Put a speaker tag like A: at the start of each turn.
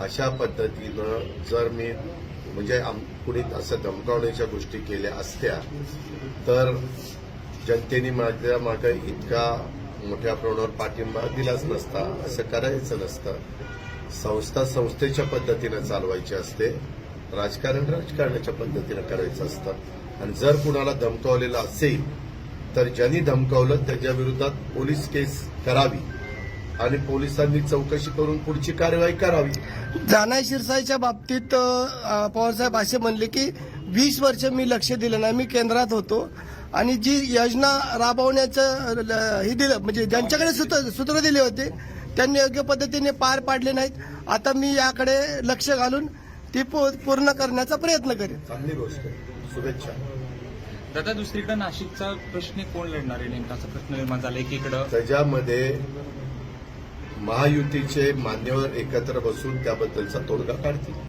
A: अशा पद्धतीनं जर मी म्हणजे आम- कुणी असं धमकावण्याच्या गोष्टी केल्या असत्या तर जनतेने माझ्या मागे इतका मोठ्या प्रमाणावर पाठिंबा दिलाच नसता असं करायचं नसतं. संस्था संस्थेच्या पद्धतीनं चालवायची असते राजकारण राजकारणाच्या पद्धतीनं करायचं असतं. आणि जर कुणाला धमकावलेलं असेल तर ज्यांनी धमकावलं त्याच्या विरोधात पोलीस केस करावी. आणि पोलिसांनी चौकशी करून पुढची कारवाई करावी.
B: जानाई शिरसाईच्या बाबतीत पवारसाहेब असे म्हणले की वीस वर्ष मी लक्ष दिलं नाही मी केंद्रात होतो. आणि जी योजना राबवण्याचं ल- हे दिलं म्हणजे ज्यांच्याकडे सूत्र सूत्र दिले होते त्यांनी योग्य पद्धतीने पार पाडले नाहीत. आता मी याकडे लक्ष घालून ती पू- पूर्ण करण्याचा प्रयत्न करेन.
A: चांगली गोष्ट आहे. शुभेच्छा.
C: दादा दुसरीकडे नाशिकचा प्रश्न कोण लढणार आहे नेमका? असा प्रश्न निर्माण झाला एकीकडं
A: त्याच्यामध्ये महायुतीचे मान्यवर एकत्र बसून त्याबद्दलचा तोडगा काढतील.